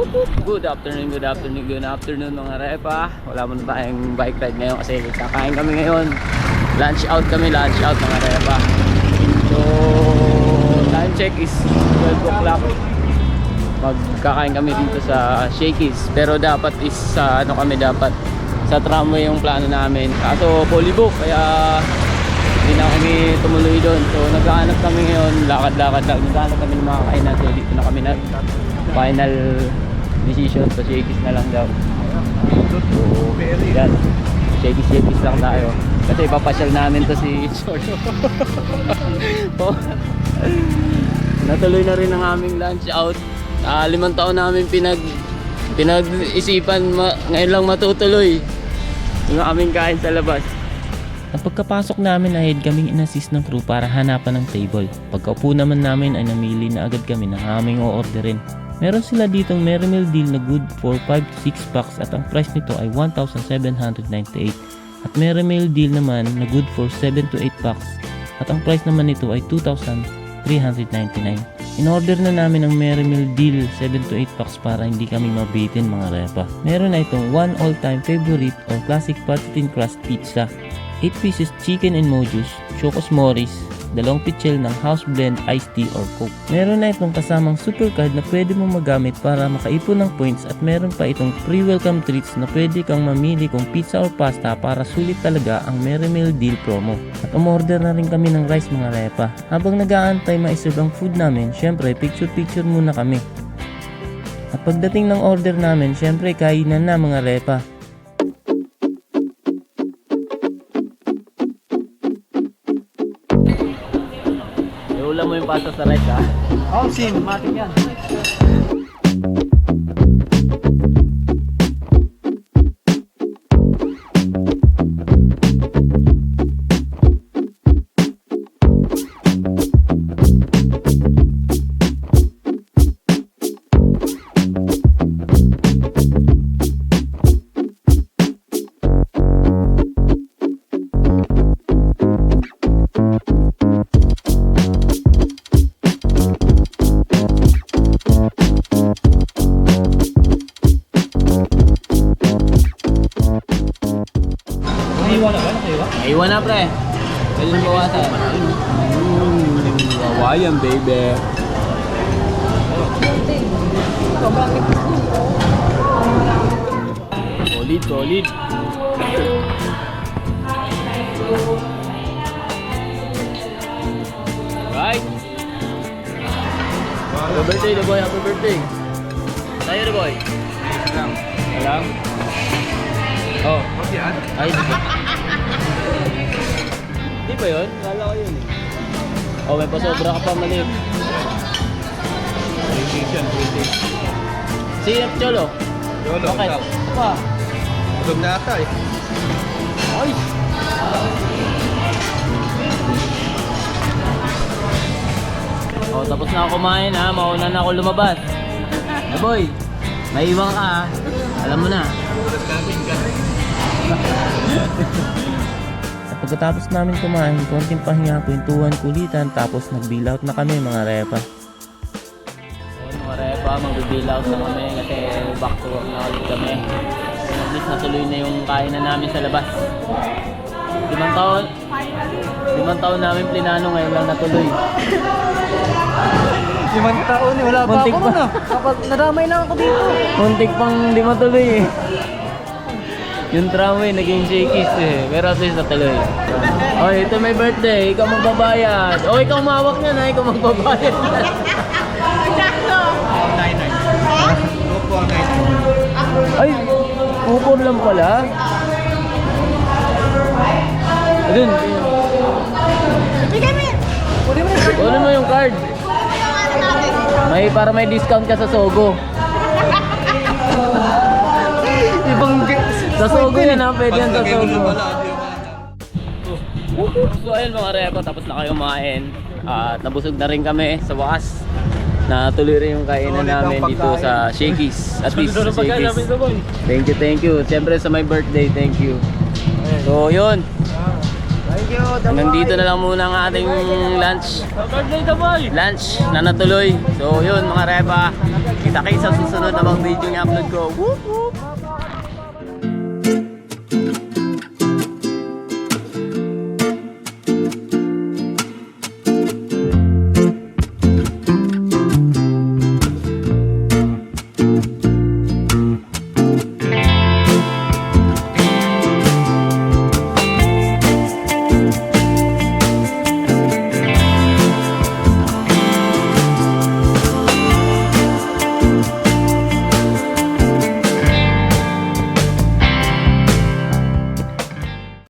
Good afternoon, good afternoon, good afternoon mga repa. Wala muna tayong bike ride ngayon kasi kakain kami ngayon. Lunch out kami, lunch out mga repa. So, time check is 12 o'clock. Magkakain kami dito sa Shakey's. Pero dapat is sa ano kami dapat sa tramway yung plano namin. Kaso fully book kaya hindi na kami tumuloy doon. So naghahanap kami ngayon, lakad-lakad lang. Naghahanap kami ng mga kainan. So dito na kami nag final decision. So Shakey's na lang daw. So yan. Shakey's Shakey's lang tayo. Kasi ipapasyal namin to si. Oh. Natuloy na rin ang aming lunch out. Ah, limang taon namin pinag pinag-isipan ngayon lang matutuloy yung aming kain sa labas. At pagkapasok namin ay kaming inassist ng crew para hanapan ng table. Pagkaupo naman namin ay namili na agad kami ng aming o-orderin. Meron sila ditong Merry deal na good for 5 to 6 packs at ang price nito ay 1,798. At Merry deal naman na good for 7 to 8 packs at ang price naman nito ay 2,399. In-order na namin ang Merry deal 7 to 8 packs para hindi kami mabitin mga repa. Meron na itong one all-time favorite or classic patty thin crust pizza 8 pieces chicken and mojus, chocos moris, dalawang pitchel ng house blend iced tea or coke. Meron na itong kasamang super card na pwede mo magamit para makaipon ng points at meron pa itong free welcome treats na pwede kang mamili kung pizza or pasta para sulit talaga ang Merry Meal Deal promo. At umorder na rin kami ng rice mga repa. Habang nag-aantay maiserve ang food namin, syempre picture picture muna kami. At pagdating ng order namin, syempre kainan na mga repa. Iulam mo yung pasta sa rice ha. Oh, cinematic yan. Hawaiian baby. Solid, solid. Right. Happy birthday, the boy. Happy birthday. Tayo, the boy. Alam. Alam? Oh. Ay, di ba? Di ba yun? Kala ko yun eh. Oh, may pasobra ka pa mali. Si Cholo. Yolo, Bakit? ikaw. Pa. Tulog na ata eh. Ay! Oh, tapos na ako kumain ha. Mauna na ako lumabas. Eh boy, may iwan ka ha. Alam mo na. pagkatapos namin kumain, konting pahinga, kwentuhan, kulitan, tapos nag-bill out na kami mga repa. So, mga repa, magbibilaw na kami kasi back to work na ulit kami. At least natuloy na yung kainan namin sa labas. Limang taon, limang taon namin plinano ngayon lang natuloy. Limang taon eh, wala pa Muntik ako pa. na. Kapag nadamay lang ako dito. Muntik pang di matuloy eh. Yung tramway naging shakies eh. Pero at least natuloy. Oh, ito may birthday. Ikaw magbabayad. O, ikaw mawak niya na. Ikaw magbabayad. Ay, kupon lang pala. Ayun. Kunin mo yung card. May para may discount ka sa Sogo. Sa Sogo yan ha, pwede yan sa Paglagay mo Sogo. na pala, di ba? So ayun mga repo, tapos na kayo kumain. At nabusog na rin kami sa wakas. Natuloy rin yung kainan namin dito sa Shakey's. At least sa Shakey's. Thank you, thank you. Siyempre sa my birthday, thank you. So yun. you. Hanggang dito na lang muna ang ating lunch. Lunch na natuloy. So yun mga repa. Kita kayo sa susunod na mga video na upload ko. Whoop, whoop.